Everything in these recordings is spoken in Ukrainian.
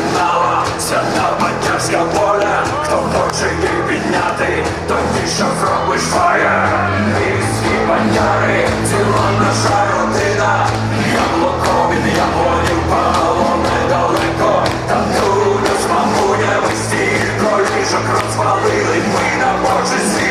об'єднала свята батьківська воля, хто хоче її підняти, той ти що зробиш твоє Міські бандяри, ціла наша родина, яблуко від яблонів пало недалеко, там ту не з мамуня, ми стільки кольчишок розпалили ми на Божий божесі.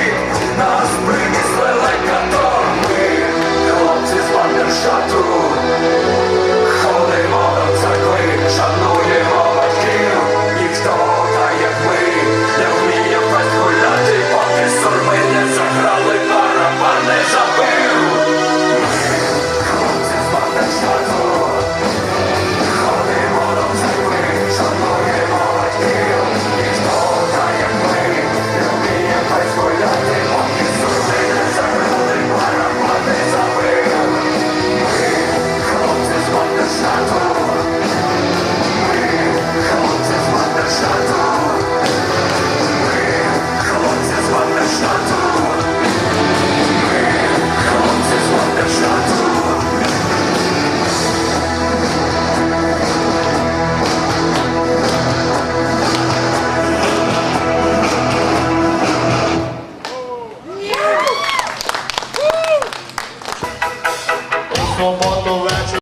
for more to